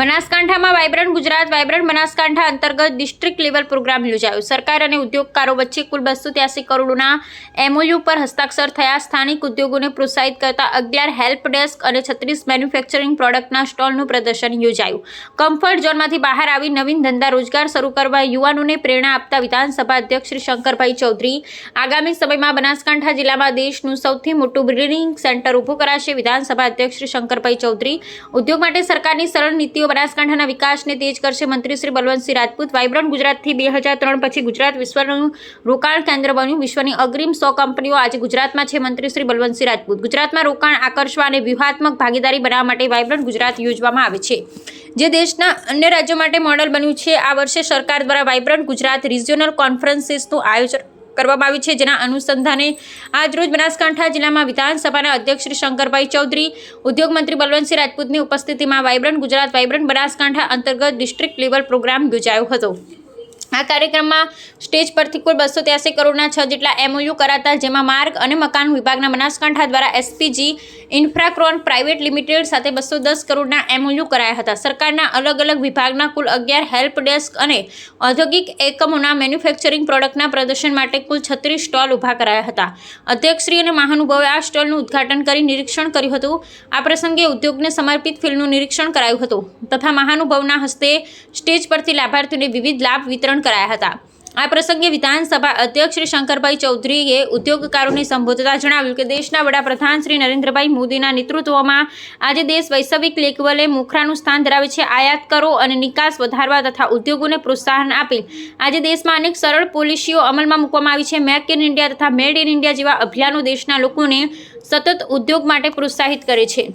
બનાસકાંઠામાં vibrant Gujarat vibrant Banaskantha અંતર્ગત district level programme યોજાયો. સરકાર અને ઉદ્યોગકારો વચ્ચે કુલ બસો ત્યાસી કરોડના એમઓયુ પર હસ્તાક્ષર થયા. સ્થાનિક ઉદ્યોગોને પ્રોત્સાહિત કરતા અગિયાર હેલ્પ ડેસ્ક અને છત્રીસ મેન્યુફેક્ચરિંગ પ્રોડક્ટના સ્ટોલનું પ્રદર્શન યોજાયું. કમ્ફર્ટ ઝોનમાંથી બહાર આવી નવીન ધંધા રોજગાર શરૂ કરવા યુવાનોને પ્રેરણા આપતા વિધાનસભા અધ્યક્ષ શ્રી શંકરભાઈ ચૌધરી આગામી સમયમાં બનાસકાંઠા જિલ્લામાં દેશનું સૌથી મોટું બ્રિડિંગ સેન્ટર ઊભું કરાશે. વિધાનસભા અધ્યક્ષ શ્રી શંકરભાઈ ચૌધરી ઉદ્યોગ માટે સરકારની સરળ નીતિઓ બનાસકાંઠાના વિકાસને તેજ કરશે મંત્રી શ્રી બલવંતસિંહ રાજપૂત. વાઇબ્રન્ટ ગુજરાતથી બે હજાર ત્રણ પછી ગુજરાત વિશ્વનું રોકાણ કેન્દ્ર બન્યું. વિશ્વની અગ્રીમ સો કંપનીઓ આજે ગુજરાતમાં છે મંત્રી શ્રી બલવંતસિંહ રાજપૂત. ગુજરાતમાં રોકાણ આકર્ષવા અને વ્યૂહાત્મક ભાગીદારી બનાવવા માટે વાઇબ્રન્ટ ગુજરાત યોજવામાં આવે છે. જે દેશના અન્ય રાજ્યો માટે મોડલ બન્યું છે, આ વર્ષે સરકાર દ્વારા વાઇબ્રન્ટ ગુજરાત રિજિયોનલ કોન્ફરન્સીસનું આયોજન કરવામાં આવી છે, જેના અનુસંધાને આજરોજ બનાસકાંઠા જિલ્લામાં વિધાનસભાના અધ્યક્ષ શ્રી શંકરભાઈ ચૌધરી, ઉદ્યોગ બલવંતસિંહ રાજપૂતની ઉપસ્થિતિમાં વાયબ્રન્ટ ગુજરાત વાયબ્રન્ટ બનાસકાંઠા અંતર્ગત ડિસ્ટ્રિક્ટ લેવલ પ્રોગ્રામ યોજાયો હતો. આ કાર્યક્રમમાં સ્ટેજ પરથી કુલ બસો ત્યાસી કરોડના છ જેટલા એમઓયુ કરાતા જેમાં માર્ગ અને મકાન વિભાગના બનાસકાંઠા દ્વારા એસપીજી ઇન્ફ્રાક્રોન પ્રાઇવેટ લિમિટેડ સાથે બસો દસ કરોડના એમઓયુ કરાયા હતા. સરકારના અલગ અલગ વિભાગના કુલ અગિયાર હેલ્પ ડેસ્ક અને ઔદ્યોગિક એકમોના મેન્યુફેક્ચરિંગ પ્રોડક્ટના પ્રદર્શન માટે કુલ છત્રીસ સ્ટોલ ઊભા કરાયા હતા. અધ્યક્ષશ્રી અને મહાનુભાવે આ સ્ટોલનું ઉદ્ઘાટન કરી નિરીક્ષણ કર્યું હતું. આ પ્રસંગે ઉદ્યોગને સમર્પિત ફિલ્મનું નિરીક્ષણ કરાયું હતું તથા મહાનુભાવના હસ્તે સ્ટેજ પરથી લાભાર્થીઓને વિવિધ લાભ વિતરણ કરાયા હતા. આ પ્રસંગે વિધાનસભા અધ્યક્ષ શ્રી શંકરભાઈ ચૌધરીએ ઉદ્યોગકારોને સંબોધતા જણાવ્યું કે દેશના વડાપ્રધાન શ્રી નરેન્દ્રભાઈ મોદીના નેતૃત્વમાં આજે દેશ વૈશ્વિક લેવલે મુખરાનું સ્થાન ધરાવે છે. આયાત કરો અને નિકાસ વધારવા તથા ઉદ્યોગોને પ્રોત્સાહન આપી. આજે દેશમાં અનેક સરળ પોલિસીઓ અમલમાં મૂકવામાં આવી છે. મેક ઇન ઇન્ડિયા તથા મેડ ઇન ઇન્ડિયા જેવા અભિયાનો દેશના લોકોને સતત ઉદ્યોગ માટે પ્રોત્સાહિત કરે છે.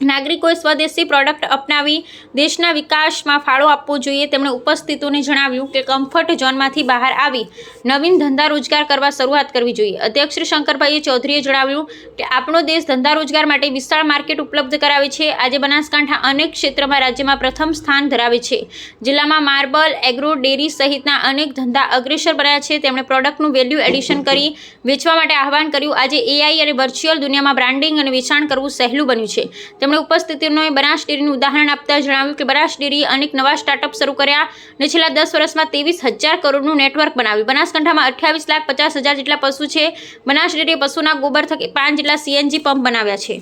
નાગરિકોએ સ્વદેશી પ્રોડક્ટ અપનાવી દેશના વિકાસમાં ફાળો આપવો જોઈએ. તેમણે ઉપસ્થિતોને જણાવ્યું કે કમ્ફર્ટ ઝોનમાંથી બહાર આવી નવીન ધંધા રોજગાર કરવા શરૂઆત કરવી જોઈએ. અધ્યક્ષ શ્રી શંકરભાઈએ ચૌધરીએ જણાવ્યું કે આપણો દેશ ધંધા રોજગાર માટે વિશાળ માર્કેટ ઉપલબ્ધ કરાવે છે. આજે બનાસકાંઠા અનેક ક્ષેત્રમાં રાજ્યમાં પ્રથમ સ્થાન ધરાવે છે. જિલ્લામાં માર્બલ, એગ્રો, ડેરી સહિતના અનેક ધંધા અગ્રેસર બન્યા છે. તેમણે પ્રોડક્ટનું વેલ્યુ એડિશન કરી વેચવા માટે આહવાન કર્યું. આજે એઆઈ અને વર્ચ્યુઅલ દુનિયામાં બ્રાન્ડિંગ અને વેચાણ કરવું સહેલું બન્યું છે. તેમણે ઉપસ્થિતિઓને બનાસ ડેરીનું ઉદાહરણ આપતા જણાવ્યું કે બનાસ ડેરીએ અનેક નવા સ્ટાર્ટઅપ શરૂ કર્યા અને છેલ્લા દસ વર્ષમાં ત્રેવીસ હજાર કરોડનું નેટવર્ક બનાવ્યું. બનાસકાંઠામાં અઠ્યાવીસ લાખ પચાસ હજાર જેટલા પશુ છે. બનાસ ડેરીએ પશુના ગોબર થકી પાંચ જેટલા સીએનજી પંપ બનાવ્યા છે.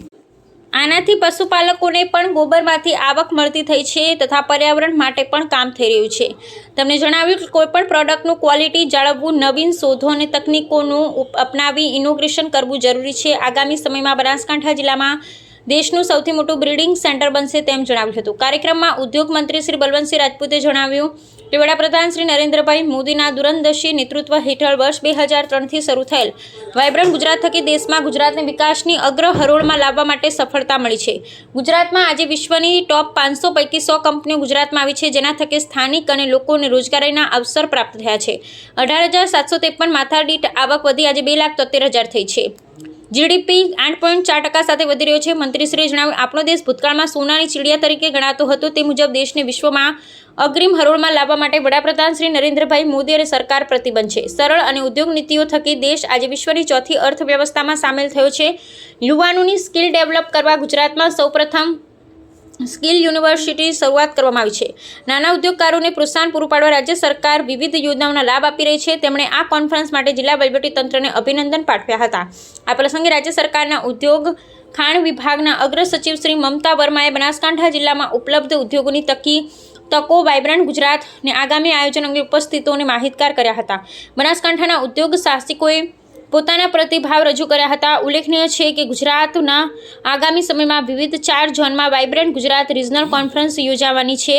આનાથી પશુપાલકોને પણ ગોબરમાંથી આવક મળતી થઈ છે તથા પર્યાવરણ માટે પણ કામ થઈ રહ્યું છે. તેમણે જણાવ્યું કે કોઈપણ પ્રોડક્ટનું ક્વોલિટી જાળવવું, નવીન શોધો અને તકનીકોનું અપનાવી ઇનોગ્રેશન કરવું જરૂરી છે. આગામી સમયમાં બનાસકાંઠા જિલ્લામાં દેશનું સૌથી મોટું બ્રિડિંગ સેન્ટર બનશે તેમ જણાવ્યું હતું. કાર્યક્રમમાં ઉદ્યોગ મંત્રી શ્રી બલવંતસિંહ રાજપૂતે જણાવ્યું કે વડાપ્રધાન શ્રી નરેન્દ્રભાઈ મોદીના દૂરંદર્શી નેતૃત્વ હેઠળ વર્ષ બે હજાર ત્રણથી શરૂ થયેલ વાયબ્રન્ટ ગુજરાત થકી દેશમાં ગુજરાતને વિકાસની અગ્ર હરોળમાં લાવવા માટે સફળતા મળી છે. ગુજરાતમાં આજે વિશ્વની ટોપ પાંચસો પૈકી સો કંપનીઓ ગુજરાતમાં આવી છે, જેના થકી સ્થાનિક અને લોકોને રોજગારીના અવસર પ્રાપ્ત થયા છે. અઢાર હજાર સાતસો ત્રેપન માથાદીઠ આવક વધી આજે બે લાખ તોતેર હજાર થઈ છે. જીડીપી આઠ પોઈન્ટ ચાર ટકા સાથે વધી રહ્યો છે. મંત્રીશ્રીએ જણાવ્યું, આપણો દેશ ભૂતકાળમાં સોનાની ચીડિયા તરીકે ગણાતો હતો. તે મુજબ દેશને વિશ્વમાં અગ્રીમ હરોળમાં લાવવા માટે વડાપ્રધાન શ્રી નરેન્દ્રભાઈ મોદી અને સરકાર પ્રતિબંધ છે. સરળ અને ઉદ્યોગ નીતિઓ થકી દેશ આજે વિશ્વની ચોથી અર્થવ્યવસ્થામાં સામેલ થયો છે. યુવાનોની સ્કિલ ડેવલપ કરવા ગુજરાતમાં સૌપ્રથમ સ્કિલ યુનિવર્સિટી શરૂઆત કરવામાં આવી છે. નાના ઉદ્યોગકારોને પ્રોત્સાહન પૂરું પાડવા રાજ્ય સરકાર વિવિધ યોજનાઓના લાભ આપી રહી છે. તેમણે આ કોન્ફરન્સ માટે જિલ્લા વહીવટીતંત્રને અભિનંદન પાઠવ્યા હતા. આ પ્રસંગે રાજ્ય સરકારના ઉદ્યોગ ખાણ વિભાગના અગ્ર સચિવ શ્રી મમતા વર્માએ બનાસકાંઠા જિલ્લામાં ઉપલબ્ધ ઉદ્યોગોની તકી, તકો વાયબ્રન્ટ ગુજરાતને આગામી આયોજન અંગે ઉપસ્થિતોને માહિતગાર કર્યા હતા. બનાસકાંઠાના ઉદ્યોગ સાહસિકોએ પોતાના પ્રતિભાવ રજૂ કર્યા હતા. ઉલ્લેખનીય છે કે ગુજરાતના આગામી સમયમાં વિવિધ ચાર ઝોનમાં વાઇબ્રન્ટ ગુજરાત રિજનલ કોન્ફરન્સ યોજાવાની છે,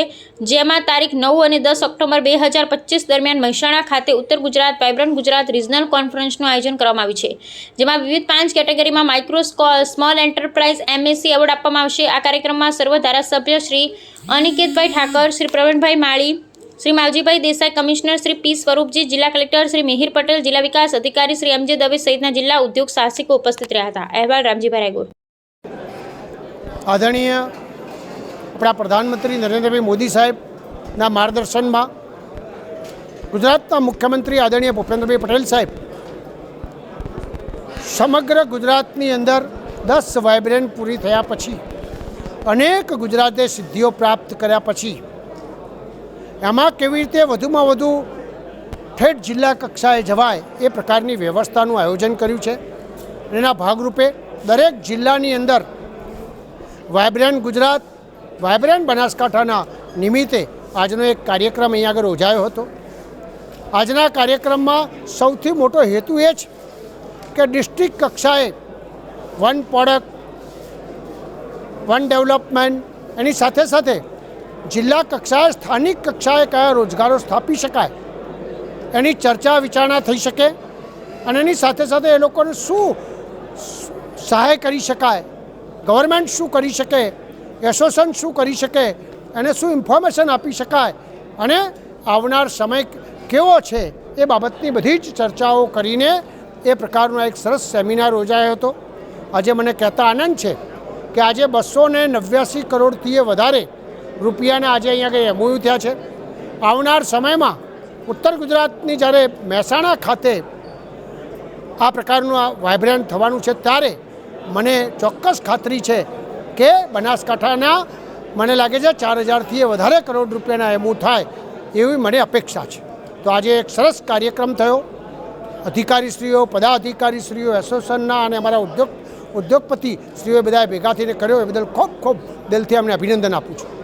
જેમાં તારીખ નવ અને દસ ઓક્ટોબર બે હજાર પચીસ દરમિયાન મહેસાણા ખાતે ઉત્તર ગુજરાત વાઇબ્રન્ટ ગુજરાત રિજનલ કોન્ફરન્સનું આયોજન કરવામાં આવ્યું છે, જેમાં વિવિધ પાંચ કેટેગરીમાં micro small enterprise, MSC award આપવામાં આવશે. આ કાર્યક્રમમાં સર્વ ધારાસભ્ય શ્રી અનિકેતભાઈ ઠાકર, શ્રી પ્રવીણભાઈ માળી શ્રી માવજીભાઈ દેસાઈ, કમિશનર શ્રી પી સ્વરૂપજી, જિલ્લા કલેક્ટર શ્રી મિહિર પટેલ, જિલ્લા વિકાસ અધિકારી શ્રી એમજે દવે સહિતના જિલ્લા ઉદ્યોગ સાહસિકો ઉપસ્થિત રહ્યા હતા. અહેવાલ રામજીભાઈ રાયગોર. આદરણીય આપણા પ્રધાનમંત્રી નરેન્દ્રભાઈ મોદી સાહેબના માર્ગદર્શનમાં ગુજરાતના મુખ્યમંત્રી આદરણીય ભૂપેન્દ્રભાઈ પટેલ સાહેબ સમગ્ર ગુજરાતની અંદર દસ વાઇબ્રન્ટ પૂરી થયા પછી, અનેક ગુજરાતે સિદ્ધિઓ પ્રાપ્ત કર્યા પછી એમાં કેવી રીતે વધુમાં વધુ ઠેઠ જિલ્લા કક્ષાએ જવાય એ પ્રકારની વ્યવસ્થાનું આયોજન કર્યું છે. એના ભાગરૂપે દરેક જિલ્લાની અંદર વાયબ્રન્ટ ગુજરાત, વાયબ્રન્ટ બનાસકાંઠાના નિમિત્તે આજનો એક કાર્યક્રમ અહીં આગળ યોજાયો હતો. આજના કાર્યક્રમમાં સૌથી મોટો હેતુ એ જ કે ડિસ્ટ્રિક્ટ કક્ષાએ વન પ્રોડક્ટ, વન ડેવલપમેન્ટ, એની સાથે સાથે જિલ્લા કક્ષાએ, સ્થાનિક કક્ષાએ કયા રોજગારો સ્થાપી શકાય? એની ચર્ચા વિચારણા થઈ શકે અને એની સાથે સાથે એ લોકોને શું સહાય કરી શકાય? ગવર્મેન્ટ શું કરી શકે? એસોસિએશન શું કરી શકે? એને શું ઇન્ફોર્મેશન આપી શકાય? અને આવનાર સમય કેવો છે? એ બાબતની બધી જ ચર્ચાઓ કરીને એ પ્રકારનો એક સરસ સેમિનાર યોજાયો હતો. આજે મને કહેતા આનંદ છે કે આજે બસો ને નવ્યાસી કરોડથી વધારે રૂપિયાના આજે અહીંયા કંઈ એમઓયુ થયા છે? આવનાર સમયમાં ઉત્તર ગુજરાતની જ્યારે મહેસાણા ખાતે આ પ્રકારનું આ વાઇબ્રન્ટ થવાનું છે, ત્યારે મને ચોક્કસ ખાતરી છે કે બનાસકાંઠાના મને લાગે છે ચાર હજારથી વધારે કરોડ રૂપિયાના એમો થાય એવી મને અપેક્ષા છે. તો આજે એક સરસ કાર્યક્રમ થયો. અધિકારીશ્રીઓ, પદાધિકારીશ્રીઓ, એસોસિએશનના અને અમારા ઉદ્યોગ, ઉદ્યોગપતિ શ્રીઓએ બધાએ ભેગા થઈને કર્યો. એ બદલ ખૂબ ખૂબ દિલથી અમને અભિનંદન આપું છું.